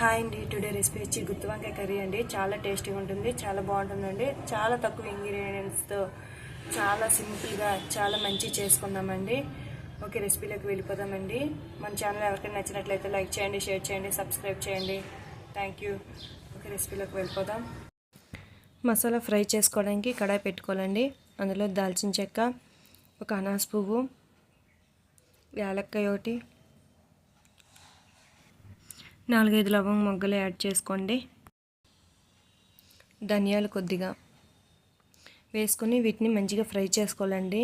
Hi అండి today recipe వచ్చి గుత్తి వంకాయ కర్రీ అండి. చాలా టేస్టీగా ఉంటుంది చాలా బాగుంటుందండి. చాలా తక్కువ ఇంగ్రీడియంట్స్తో చాలా సింపుల్గా చాలా మంచి చేసుకుందామండి. ఓకే రెసిపీలోకి వెళ్ళిపోదామండి. మన ఛానల్ ఎవరికైనా నచ్చినట్లయితే లైక్ చేయండి షేర్ చేయండి సబ్స్క్రైబ్ చేయండి. థ్యాంక్ యూ ఓకే రెసిపీలోకి వెళ్ళిపోదాం. మసాలా ఫ్రై చేసుకోవడానికి కడాయి పెట్టుకోవాలండి. అందులో దాల్చిన చెక్క ఒక అనాస్ పువ్వు యాలక్కాయ ఒకటి నాలుగైదు లవంగ మొగ్గలు యాడ్ చేసుకోండి. ధనియాలు కొద్దిగా వేసుకొని వీటిని మంచిగా ఫ్రై చేసుకోవాలండి.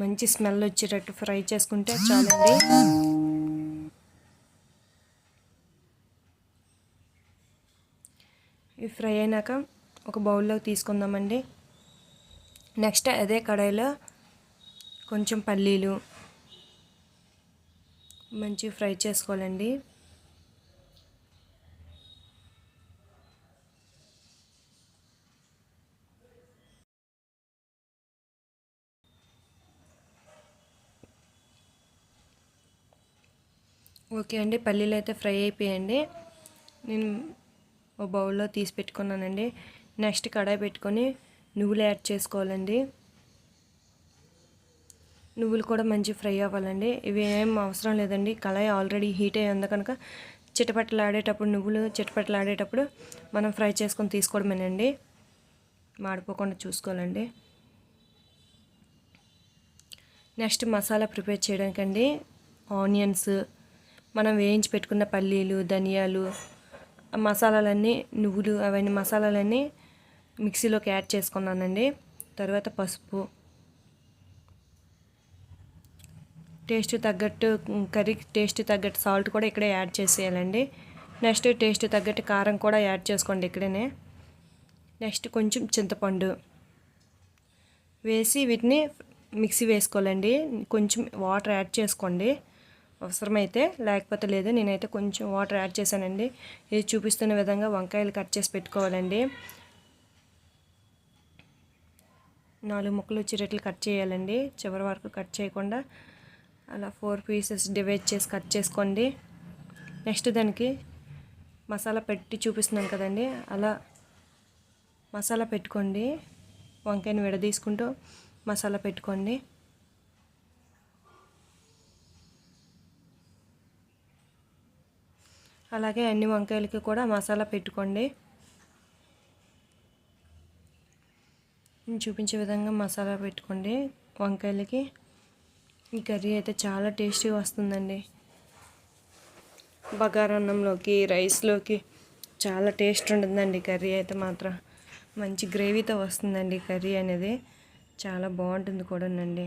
మంచి స్మెల్ వచ్చేటట్టు ఫ్రై చేసుకుంటే చాలండి. ఇవి ఫ్రై అయినాక ఒక బౌల్లోకి తీసుకుందామండి. నెక్స్ట్ అదే కడాయిలో కొంచెం పల్లీలు మంచిగా ఫ్రై చేసుకోవాలండి. ఓకే అండి పల్లీలు అయితే ఫ్రై అయిపోయాయండి. నేను ఓ బౌల్లో తీసి పెట్టుకున్నానండి. నెక్స్ట్ కడాయి పెట్టుకొని నువ్వులు యాడ్ చేసుకోవాలండి. నువ్వులు కూడా మంచి ఫ్రై అవ్వాలండి. ఇవి ఏం అవసరం లేదండి. కళాయి ఆల్రెడీ హీట్ అయ్యి ఉంది కనుక చిటపటలాడేటప్పుడు నువ్వులు చిటపటలాడేటప్పుడు మనం ఫ్రై చేసుకొని తీసుకోవడమేనండి. మాడిపోకుండా చూసుకోవాలండి. నెక్స్ట్ మసాలా ప్రిపేర్ చేయడానికండి. ఆనియన్స్ మనం వేయించి పెట్టుకున్న పల్లీలు ధనియాలు మసాలాలన్నీ నువ్వులు అవన్నీ మసాలాలన్నీ మిక్సీలోకి యాడ్ చేసుకున్నానండి. తర్వాత పసుపు. టేస్ట్ తగ్గట్టు కర్రీ టేస్ట్ తగ్గట్టు సాల్ట్ కూడా ఇక్కడే యాడ్ చేసేయాలండి. నెక్స్ట్ టేస్ట్ తగ్గట్టు కారం కూడా యాడ్ చేసుకోండి ఇక్కడనే. నెక్స్ట్ కొంచెం చింతపండు. వేసి వీటిని మిక్సీ వేసుకోవాలండి. కొంచెం వాటర్ యాడ్ చేసుకోండి. అవసరమైతే లేకపోతే లేదు నేనైతే కొంచెం వాటర్ యాడ్ చేశానండి. ఇది చూపిస్తున్న విధంగా వంకాయలు కట్ చేసి పెట్టుకోవాలండి. నాలుగు ముక్కలు వచ్చేటట్లు కట్ చేయాలండి. చివరి వరకు కట్ చేయకుండా అలా ఫోర్ పీసెస్ డివైడ్ చేసి కట్ చేసుకోండి. నెక్స్ట్ దానికి మసాలా పెట్టి చూపిస్తున్నాను కదండి. అలా మసాలా పెట్టుకోండి. వంకాయని విడదీసుకుంటూ మసాలా పెట్టుకోండి. అలాగే అన్ని వంకాయలకి కూడా మసాలా పెట్టుకోండి. చూపించే విధంగా మసాలా పెట్టుకోండి వంకాయలకి. ఈ కర్రీ అయితే చాలా టేస్టీగా వస్తుందండి. బగారన్నంలోకి రైస్లోకి చాలా టేస్ట్ ఉంటుందండి కర్రీ అయితే మాత్రం. మంచి గ్రేవీతో వస్తుందండి కర్రీ అనేది. చాలా బాగుంటుంది కూడానండి.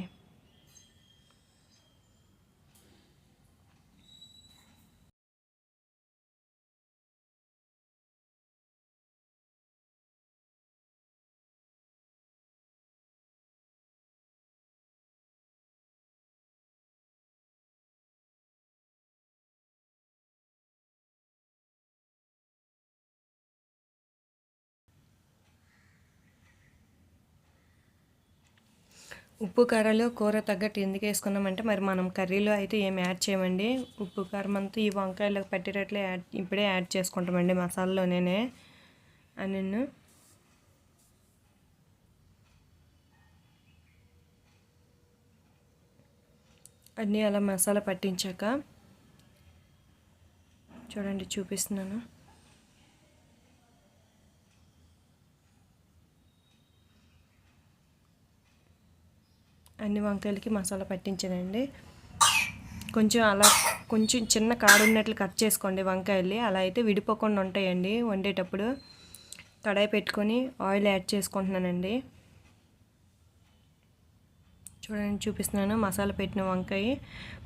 ఉప్పు కారాలు కూర తగ్గట్టు ఎందుకు వేసుకున్నామంటే మరి మనం కర్రీలో అయితే ఏం యాడ్ చేయమండి? ఉప్పు కారం అంతా ఈ వంకాయలకు పెట్టేటట్లే యాడ్ ఇప్పుడే యాడ్ చేసుకుంటామండి మసాలాలోనే అని అన్నీ అలా మసాలా పట్టించాక. చూడండి చూపిస్తున్నాను. అన్ని వంకాయలకి మసాలా పట్టించానండి. కొంచెం అలా కొంచెం చిన్న కాడు ఉన్నట్లు కట్ చేసుకోండి వంకాయలు అలా అయితే విడిపోకుండా ఉంటాయండి వండేటప్పుడు. కడాయి పెట్టుకొని ఆయిల్ యాడ్ చేసుకుంటున్నానండి. చూడండి చూపిస్తున్నాను. మసాలా పెట్టిన వంకాయ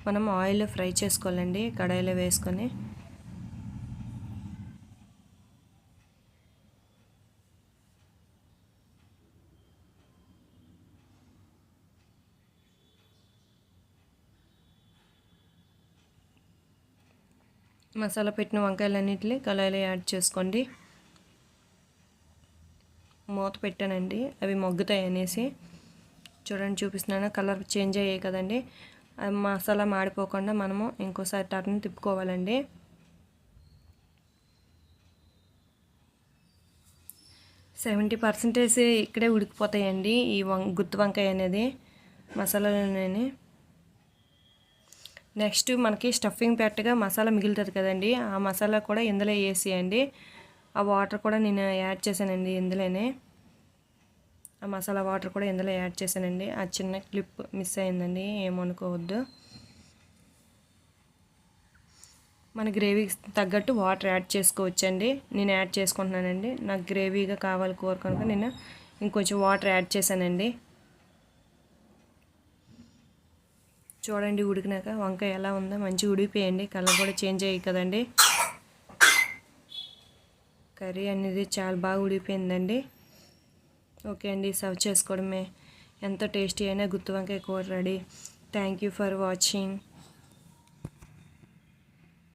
మనం ఆయిల్లో ఫ్రై చేసుకోవాలండి. కడాయిలో వేసుకొని. మసాలా పెట్టిన వంకాయలన్నింటినీ కళాయిలో యాడ్ చేసుకోండి. మూత పెట్టానండి. అవి మొగ్గుతాయి అనేసి. చూడండి చూపిస్తున్నాను. కలర్ చేంజ్ అయ్యాయి కదండి. అవి మసాలా మాడిపోకుండా మనము ఇంకోసారి టర్న్ తిప్పుకోవాలండి. సెవెంటీ పర్సెంటేజ్ ఇక్కడే ఉడికిపోతాయండి ఈ వం గుత్తి వంకాయ అనేది మసాలాలోనే నెక్స్ట్ మనకి స్టఫింగ్ పెట్టగా మసాలా మిగులుతుంది కదండి. ఆ మసాలా కూడా ఇందులో వేసేయండి. ఆ వాటర్ కూడా నేను యాడ్ చేశానండి ఇందులోనే. ఆ మసాలా వాటర్ కూడా ఇందులో యాడ్ చేశానండి. ఆ చిన్న క్లిప్ మిస్ అయిందండి ఏమనుకోవద్దు మన గ్రేవీకి తగ్గట్టు వాటర్ యాడ్ చేసుకోవచ్చండి. నేను యాడ్ చేసుకుంటున్నానండి. నాకు గ్రేవీగా కావాలి కూర కనుక నేను ఇంకొంచెం వాటర్ యాడ్ చేశానండి. చూడండి ఉడికినాక వంకాయ ఎలా ఉందో మంచిగా ఉడికిపోయండి. కలర్ కూడా చేంజ్ అయ్యి కదండి. కర్రీ అనేది చాలా బాగా ఉడికిపోయిందండి. ఓకే అండి సర్వ్ చేసుకోవడమే. ఎంత టేస్టీ అయినా గుత్తి వంకాయ కూర ready. Thank you for watching